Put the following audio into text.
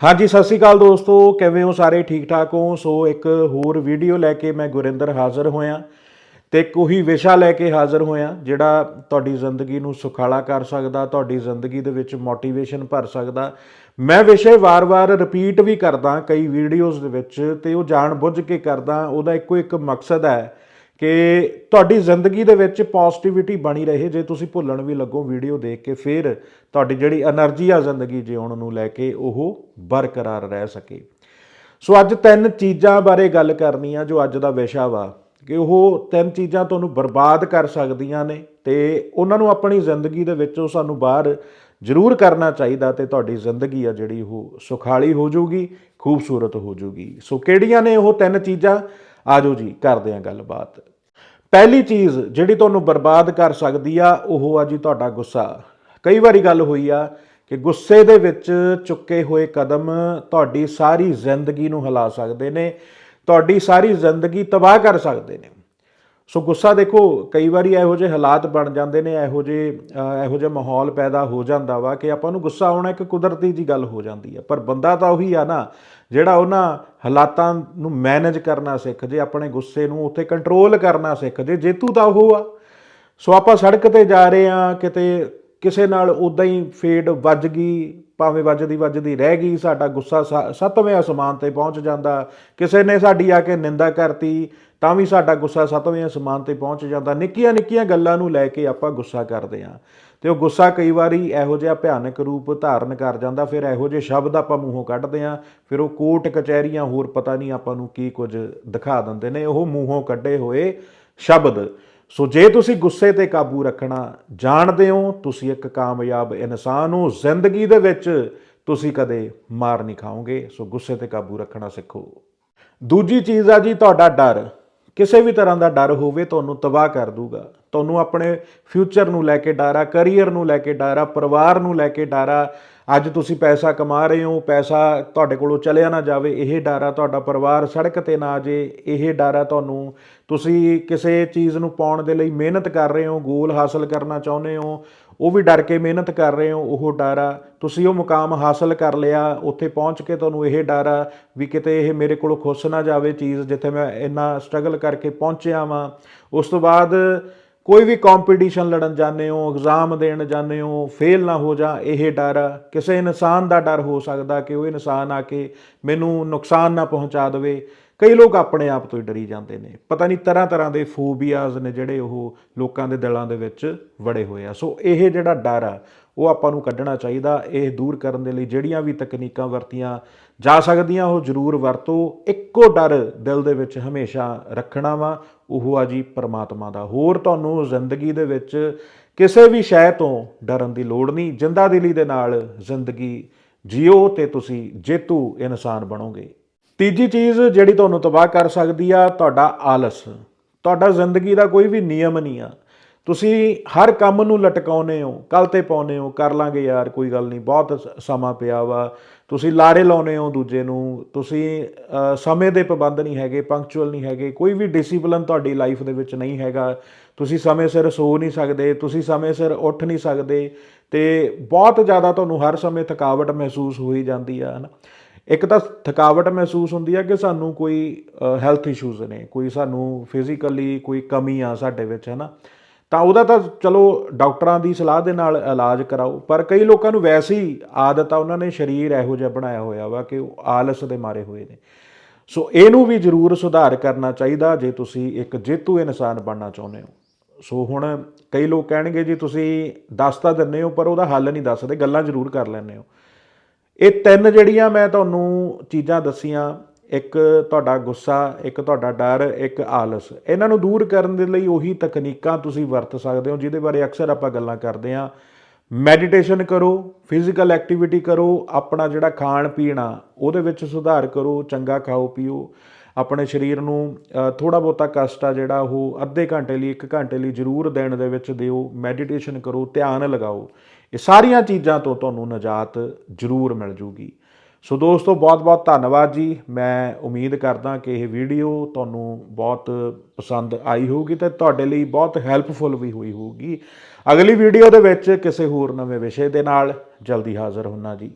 ਹਾਂਜੀ, ਸਤਿ ਸ਼੍ਰੀ ਅਕਾਲ ਦੋਸਤੋ। ਕਿਵੇਂ ਹੋ ਸਾਰੇ? ਠੀਕ ਠਾਕ ਹੋ? ਸੋ ਇੱਕ ਹੋਰ ਵੀਡੀਓ ਲੈ ਕੇ ਮੈਂ ਗੁਰਿੰਦਰ ਹਾਜ਼ਰ ਹੋਇਆ ਤੇ ਇੱਕ ਉਹੀ ਵਿਸ਼ਾ ਲੈ ਕੇ ਹਾਜ਼ਰ ਹੋਇਆ, ਜਿਹੜਾ ਤੁਹਾਡੀ ਜ਼ਿੰਦਗੀ ਨੂੰ ਸੁਖਾਲਾ ਕਰ ਸਕਦਾ, ਤੁਹਾਡੀ ਜ਼ਿੰਦਗੀ ਦੇ ਵਿੱਚ ਮੋਟੀਵੇਸ਼ਨ ਭਰ ਸਕਦਾ। ਮੈਂ ਵਿਸ਼ੇ ਵਾਰ-ਵਾਰ ਰਿਪੀਟ ਵੀ ਕਰਦਾ ਕਈ ਵੀਡੀਓਜ਼ ਦੇ ਵਿੱਚ ਤੇ ਉਹ ਜਾਣ ਬੁੱਝ ਕੇ ਕਰਦਾ। ਉਹਦਾ ਇੱਕੋ ਇੱਕ ਮਕਸਦ ਹੈ ਕਿ ਤੁਹਾਡੀ ਜ਼ਿੰਦਗੀ ਦੇ ਵਿੱਚ ਪੋਜ਼ਿਟਿਵਿਟੀ ਬਣੀ ਰਹੇ, ਜੇ ਤੁਸੀਂ ਭੁੱਲਣ ਵੀ ਲੱਗੋ ਵੀਡੀਓ ਦੇਖ ਕੇ, ਫਿਰ ਤੁਹਾਡੀ ਜਿਹੜੀ એનર્ਜੀ ਆ ਜ਼ਿੰਦਗੀ ਜਿਉਣ ਨੂੰ ਲੈ ਕੇ ਉਹ ਬਰਕਰਾਰ ਰਹਿ ਸਕੇ। ਸੋ ਅੱਜ ਤਿੰਨ ਚੀਜ਼ਾਂ ਬਾਰੇ ਗੱਲ ਕਰਨੀ ਆ ਜੋ ਅੱਜ ਦਾ ਵਿਸ਼ਾ ਵਾ, ਕਿ ਉਹ ਤਿੰਨ ਚੀਜ਼ਾਂ ਤੁਹਾਨੂੰ ਬਰਬਾਦ ਕਰ ਸਕਦੀਆਂ ਨੇ ਤੇ ਉਹਨਾਂ ਨੂੰ ਆਪਣੀ ਜ਼ਿੰਦਗੀ ਦੇ ਵਿੱਚੋਂ ਸਾਨੂੰ ਬਾਹਰ ਜ਼ਰੂਰ ਕਰਨਾ ਚਾਹੀਦਾ ਤੇ ਤੁਹਾਡੀ ਜ਼ਿੰਦਗੀ ਆ ਜਿਹੜੀ ਉਹ ਸੁਖਾਲੀ ਹੋ ਜਾਊਗੀ, ਖੂਬਸੂਰਤ ਹੋ ਜਾਊਗੀ। ਸੋ ਕਿਹੜੀਆਂ ਨੇ ਉਹ ਤਿੰਨ ਚੀਜ਼ਾਂ? ਆਜੋ ਜੀ, ਕਰਦੇ ਆਂ ਗੱਲਬਾਤ। ਪਹਿਲੀ ਚੀਜ਼ ਜਿਹੜੀ ਤੁਹਾਨੂੰ ਬਰਬਾਦ ਕਰ ਸਕਦੀ ਆ, ਉਹ ਆ ਜੀ ਤੁਹਾਡਾ ਗੁੱਸਾ। ਕਈ ਵਾਰੀ ਗੱਲ ਹੋਈ ਆ ਕਿ ਗੁੱਸੇ ਦੇ ਵਿੱਚ ਚੁੱਕੇ ਹੋਏ ਕਦਮ ਤੁਹਾਡੀ ਸਾਰੀ ਜ਼ਿੰਦਗੀ ਨੂੰ ਹਿਲਾ ਸਕਦੇ ਨੇ, ਤੁਹਾਡੀ ਸਾਰੀ ਜ਼ਿੰਦਗੀ ਤਬਾਹ ਕਰ ਸਕਦੇ ਨੇ। ਸੋ ਗੁੱਸਾ ਦੇਖੋ, ਕਈ ਵਾਰੀ ਇਹੋ ਜਿਹੇ ਹਾਲਾਤ ਬਣ ਜਾਂਦੇ ਨੇ, ਇਹੋ ਜਿਹੇ ਇਹੋ ਜਿਹਾ ਮਾਹੌਲ ਪੈਦਾ ਹੋ ਜਾਂਦਾ ਵਾ ਕਿ ਆਪਾਂ ਨੂੰ ਗੁੱਸਾ ਆਉਣਾ ਇੱਕ ਕੁਦਰਤੀ ਜੀ ਗੱਲ ਹੋ ਜਾਂਦੀ ਆ। ਪਰ ਬੰਦਾ ਤਾਂ ਉਹੀ ਆ ਨਾ, ਜਿਹੜਾ ਉਹਨਾਂ ਹਾਲਾਤਾਂ ਨੂੰ ਮੈਨੇਜ ਕਰਨਾ ਸਿੱਖ ਜੇ, ਆਪਣੇ ਗੁੱਸੇ ਨੂੰ ਉੱਥੇ ਕੰਟਰੋਲ ਕਰਨਾ ਸਿੱਖ ਜੇ, ਜੇਤੂ ਤਾਂ ਉਹ ਆ। ਸੋ ਆਪਾਂ ਸੜਕ ਤੇ ਜਾ ਰਹੇ ਆ ਕਿਤੇ ਕਿਸੇ ਨਾਲ ਉਦਾਂ ਹੀ ਫੇਡ ਵੱਜ ਗਈ, ਭਾਵੇਂ ਵੱਜਦੀ ਵੱਜਦੀ ਰਹਿ ਗਈ, ਸਾਡਾ ਗੁੱਸਾ ਸ- ਸੱਤਵੇਂ ਅਸਮਾਨ ਤੇ ਪਹੁੰਚ ਜਾਂਦਾ। ਕਿਸੇ ਨੇ ਸਾਡੀ ਆ ਕੇ ਨਿੰਦਾ ਕਰਤੀ, ਤਾਂ ਵੀ ਸਾਡਾ ਗੁੱਸਾ ਸੱਤਵੇਂ ਅਸਮਾਨ ਤੇ ਪਹੁੰਚ ਜਾਂਦਾ। ਨਿੱਕੀਆਂ ਨਿੱਕੀਆਂ ਗੱਲਾਂ ਨੂੰ ਲੈ ਕੇ ਆਪਾਂ ਗੁੱਸਾ ਕਰਦੇ ਆ ਤੇ ਉਹ ਗੁੱਸਾ ਕਈ ਵਾਰੀ ਇਹੋ ਜਿਹਾ ਭਿਆਨਕ ਰੂਪ ਧਾਰਨ ਕਰ ਜਾਂਦਾ, ਫਿਰ ਇਹੋ ਜਿਹੇ ਸ਼ਬਦ ਆਪਾਂ ਮੂੰਹੋਂ ਕੱਢਦੇ ਆ ਫਿਰ ਉਹ ਕੋਰਟ ਕਚਹਿਰੀਆਂ ਹੋਰ ਪਤਾ ਨਹੀਂ ਆਪਾਂ ਨੂੰ ਕੀ ਕੁਝ ਦਿਖਾ ਦਿੰਦੇ ਨੇ। ਉਹ ਮੂੰਹੋਂ ਕੱਢੇ ਹੋਏ ਸ਼ਬਦ। ਸੋ ਜੇ ਤੁਸੀਂ ਗੁੱਸੇ ਤੇ ਕਾਬੂ ਰੱਖਣਾ ਜਾਣਦੇ ਹੋ, ਤੁਸੀਂ ਇੱਕ ਕਾਮਯਾਬ ਇਨਸਾਨ ਹੋ। ਜ਼ਿੰਦਗੀ ਦੇ ਵਿੱਚ ਤੁਸੀਂ ਕਦੇ ਮਾਰ ਨਹੀਂ ਖਾਓਗੇ। ਸੋ ਗੁੱਸੇ ਤੇ ਕਾਬੂ ਰੱਖਣਾ ਸਿੱਖੋ। ਦੂਜੀ ਚੀਜ਼ ਆ ਜੀ, ਤੁਹਾਡਾ ਡਰ। ਕਿਸੇ ਵੀ ਤਰ੍ਹਾਂ ਦਾ ਡਰ ਹੋਵੇ, ਤੁਹਾਨੂੰ ਤਬਾਹ ਕਰ ਦੂਗਾ। ਤੁਹਾਨੂੰ ਆਪਣੇ ਫਿਊਚਰ ਨੂੰ ਲੈ ਕੇ ਡਰ ਆ ਕੈਰੀਅਰ ਨੂੰ ਲੈ ਕੇ ਡਰ ਆ ਪਰਿਵਾਰ ਨੂੰ ਲੈ ਕੇ ਡਰ ਆ ਅੱਜ ਤੁਸੀਂ ਪੈਸਾ ਕਮਾ ਰਹੇ ਹੋ, ਪੈਸਾ ਤੁਹਾਡੇ ਕੋਲੋਂ ਚਲਿਆ ਨਾ ਜਾਵੇ, ਇਹ ਡਰ ਆ ਤੁਹਾਡਾ ਪਰਿਵਾਰ ਸੜਕ ਤੇ ਨਾ ਆ ਜੇ, ਇਹ ਡਰ ਆ ਤੁਹਾਨੂੰ। ਤੁਸੀਂ ਕਿਸੇ ਚੀਜ਼ ਨੂੰ ਪਾਉਣ ਦੇ ਲਈ ਮਿਹਨਤ ਕਰ ਰਹੇ ਹੋ, ਗੋਲ ਹਾਸਲ ਕਰਨਾ ਚਾਹੁੰਦੇ ਹੋ, ਉਹ ਵੀ ਡਰ ਕੇ ਮਿਹਨਤ ਕਰ ਰਹੇ ਹੋ, ਉਹ ਡਰ ਆ। ਤੁਸੀਂ ਉਹ ਮੁਕਾਮ ਹਾਸਲ ਕਰ ਲਿਆ, ਉੱਥੇ ਪਹੁੰਚ ਕੇ ਤੁਹਾਨੂੰ ਇਹ ਡਰ ਆ ਵੀ ਕਿਤੇ ਇਹ ਮੇਰੇ ਕੋਲੋਂ ਖੁੱਸ ਨਾ ਜਾਵੇ ਚੀਜ਼, ਜਿੱਥੇ ਮੈਂ ਇੰਨਾ ਸਟਰਗਲ ਕਰਕੇ ਪਹੁੰਚਿਆ ਵਾਂ। ਉਸ ਤੋਂ ਬਾਅਦ ਕੋਈ ਵੀ ਕੰਪੀਟੀਸ਼ਨ ਲੜਨ ਜਾਂਦੇ ਹੋ ਐਗਜ਼ਾਮ ਦੇਣ ਜਾਂਦੇ ਹੋ ਫੇਲ ਨਾ ਹੋ ਜਾ, ਇਹ ਡਰ ਆ ਕਿਸੇ ਇਨਸਾਨ ਦਾ ਡਰ ਹੋ ਸਕਦਾ ਕਿ ਉਹ ਇਨਸਾਨ ਆ ਕੇ ਮੈਨੂੰ ਨੁਕਸਾਨ ਨਾ ਪਹੁੰਚਾ ਦੇਵੇ। ਕਈ ਲੋਕ ਆਪਣੇ ਆਪ ਤੋਂ ਹੀ ਡਰੀ ਜਾਂਦੇ ਨੇ। ਪਤਾ ਨਹੀਂ ਤਰ੍ਹਾਂ ਤਰ੍ਹਾਂ ਦੇ ਫੋਬੀਆਜ਼ ਨੇ ਜਿਹੜੇ ਉਹ ਲੋਕਾਂ ਦੇ ਦਿਲਾਂ ਦੇ ਵਿੱਚ ਵੜੇ ਹੋਏ ਆ। ਸੋ ਇਹ ਜਿਹੜਾ ਡਰ ਆ, ਉਹ ਆਪਾਂ ਨੂੰ ਕੱਢਣਾ ਚਾਹੀਦਾ। ਇਹ ਦੂਰ ਕਰਨ ਦੇ ਲਈ ਜਿਹੜੀਆਂ ਵੀ ਤਕਨੀਕਾਂ ਵਰਤੀਆਂ ਜਾ ਸਕਦੀਆਂ, ਉਹ ਜ਼ਰੂਰ ਵਰਤੋ। ਇੱਕੋ ਡਰ ਦਿਲ ਦੇ ਵਿੱਚ ਹਮੇਸ਼ਾ ਰੱਖਣਾ ਵਾ, ਉਹ ਆ ਜੀ ਪਰਮਾਤਮਾ ਦਾ। ਹੋਰ ਤੁਹਾਨੂੰ ਜ਼ਿੰਦਗੀ ਦੇ ਵਿੱਚ ਕਿਸੇ ਵੀ ਸ਼ੈ ਤੋਂ ਡਰਨ ਦੀ ਲੋੜ ਨਹੀਂ। ਜਿੰਦਾ ਦਿਲੀ ਦੇ ਨਾਲ ਜ਼ਿੰਦਗੀ ਜਿਓ ਤੇ ਤੁਸੀਂ ਜੇਤੂ ਇਨਸਾਨ ਬਣੋਗੇ। ਤੀਜੀ ਚੀਜ਼ ਜਿਹੜੀ ਤੁਹਾਨੂੰ ਤਬਾਹ ਕਰ ਸਕਦੀ ਆ, ਤੁਹਾਡਾ ਆਲਸ। ਤੁਹਾਡਾ ਜ਼ਿੰਦਗੀ ਦਾ ਕੋਈ ਵੀ ਨਿਯਮ ਨਹੀਂ ਆ। ਤੁਸੀਂ ਹਰ ਕੰਮ ਨੂੰ ਲਟਕਾਉਨੇ ਹੋ ਕੱਲ ਤੇ ਪਾਉਨੇ ਹੋ, ਕਰ ਲਾਂਗੇ ਯਾਰ, ਕੋਈ ਗੱਲ ਨਹੀਂ, ਬਹੁਤ ਸਮਾਂ ਪਿਆ ਵਾ। ਤੁਸੀਂ ਲਾਰੇ ਲਾਉਨੇ ਹੋ ਦੂਜੇ ਨੂੰ। ਤੁਸੀਂ ਸਮੇਂ ਦੇ ਪਾਬੰਦ ਨਹੀਂ ਹੈਗੇ ਪੰਕਚੁਅਲ ਨਹੀਂ ਹੈਗੇ, ਕੋਈ ਵੀ ਡਿਸਪਲਿਨ ਤੁਹਾਡੀ ਲਾਈਫ ਦੇ ਵਿੱਚ ਨਹੀਂ ਹੈਗਾ। ਤੁਸੀਂ ਸਮੇਂ ਸਿਰ ਸੋ ਨਹੀਂ ਸਕਦੇ, ਤੁਸੀਂ ਸਮੇਂ ਸਿਰ ਉੱਠ ਨਹੀਂ ਸਕਦੇ ਤੇ ਬਹੁਤ ਜ਼ਿਆਦਾ ਤੁਹਾਨੂੰ ਹਰ ਸਮੇਂ ਥਕਾਵਟ ਮਹਿਸੂਸ ਹੋਈ ਜਾਂਦੀ ਆ, ਹਨਾ। ਇੱਕ ਤਾਂ ਥਕਾਵਟ ਮਹਿਸੂਸ ਹੁੰਦੀ ਹੈ ਕਿ ਸਾਨੂੰ ਕੋਈ ਹੈਲਥ ਇਸ਼ੂਜ਼ ਨੇ, ਕੋਈ ਸਾਨੂੰ ਫਿਜ਼ੀਕਲੀ ਕੋਈ ਕਮੀ ਆ ਸਾਡੇ ਵਿੱਚ ਹੈ ਨਾ ਤਾਂ ਉਹਦਾ ਤਾਂ ਚਲੋ ਡਾਕਟਰਾਂ ਦੀ ਸਲਾਹ ਦੇ ਨਾਲ ਇਲਾਜ ਕਰਾਓ, ਪਰ ਕਈ ਲੋਕਾਂ ਨੂੰ ਵੈਸੇ ਹੀ ਆਦਤ ਆ, ਉਹਨਾਂ ਨੇ ਸਰੀਰ ਇਹੋ ਜਿਹਾ ਬਣਾਇਆ ਹੋਇਆ ਵਾ ਕਿ ਉਹ ਆਲਸ ਦੇ ਮਾਰੇ ਹੋਏ ਨੇ। ਸੋ ਇਹਨੂੰ ਵੀ ਜ਼ਰੂਰ ਸੁਧਾਰ ਕਰਨਾ ਚਾਹੀਦਾ ਜੇ ਤੁਸੀਂ ਇੱਕ ਜੇਤੂ ਇਨਸਾਨ ਬਣਨਾ ਚਾਹੁੰਦੇ ਹੋ। ਸੋ ਹੁਣ ਕਈ ਲੋਕ ਕਹਿਣਗੇ ਜੀ, ਤੁਸੀਂ ਦੱਸ ਤਾਂ ਦਿੰਦੇ ਹੋ, ਪਰ ਉਹਦਾ ਹੱਲ ਨਹੀਂ ਦੱਸਦੇ, ਗੱਲਾਂ ਜ਼ਰੂਰ ਕਰ ਲੈਂਦੇ ਹੋ। ਇਹ ਤਿੰਨ ਜਿਹੜੀਆਂ ਮੈਂ ਤੁਹਾਨੂੰ ਚੀਜ਼ਾਂ ਦੱਸੀਆਂ, ਇੱਕ ਤੁਹਾਡਾ ਗੁੱਸਾ, ਇੱਕ ਤੁਹਾਡਾ ਡਰ, ਇੱਕ ਆਲਸ। ਇਹਨਾਂ ਨੂੰ ਦੂਰ ਕਰਨ ਦੇ ਲਈ ਉਹੀ ਤਕਨੀਕਾਂ ਤੁਸੀਂ ਵਰਤ ਸਕਦੇ ਹੋ, ਜਿਹਦੇ ਬਾਰੇ ਅਕਸਰ ਆਪਾਂ ਗੱਲਾਂ ਕਰਦੇ ਹਾਂ। ਮੈਡੀਟੇਸ਼ਨ ਕਰੋ, ਫਿਜ਼ੀਕਲ ਐਕਟੀਵਿਟੀ ਕਰੋ, ਆਪਣਾ ਜਿਹੜਾ ਖਾਣ ਪੀਣ ਆ, ਉਹਦੇ ਵਿੱਚ ਸੁਧਾਰ ਕਰੋ, ਚੰਗਾ ਖਾਓ ਪੀਓ। ਆਪਣੇ ਸਰੀਰ ਨੂੰ ਥੋੜਾ ਬਹੁਤਾ ਕਸ਼ਟ ਆ ਜਿਹੜਾ, ਉਹ ਅੱਧੇ ਘੰਟੇ ਲਈ 1 ਘੰਟੇ ਲਈ ਜ਼ਰੂਰ ਦੇਣ ਦੇ ਵਿੱਚ ਦਿਓ। ਮੈਡੀਟੇਸ਼ਨ ਕਰੋ, ਧਿਆਨ ਲਗਾਓ। ਇਹ ਸਾਰੀਆਂ ਚੀਜ਼ਾਂ ਤੋਂ ਤੁਹਾਨੂੰ ਨਜਾਤ ਜ਼ਰੂਰ ਮਿਲ ਜੂਗੀ। ਸੋ ਦੋਸਤੋ ਬਹੁਤ ਬਹੁਤ ਧੰਨਵਾਦ ਜੀ। ਮੈਂ ਉਮੀਦ ਕਰਦਾ ਕਿ ਇਹ ਵੀਡੀਓ ਤੁਹਾਨੂੰ ਬਹੁਤ ਪਸੰਦ ਆਈ ਹੋਊਗੀ ਤੇ ਤੁਹਾਡੇ ਲਈ ਬਹੁਤ ਹੈਲਪਫੁਲ ਵੀ ਹੋਈ ਹੋਊਗੀ। ਅਗਲੀ ਵੀਡੀਓ ਦੇ ਵਿੱਚ ਕਿਸੇ ਹੋਰ ਨਵੇਂ ਵਿਸ਼ੇ ਦੇ ਨਾਲ ਜਲਦੀ ਹਾਜ਼ਰ ਹੁੰਨਾ ਜੀ।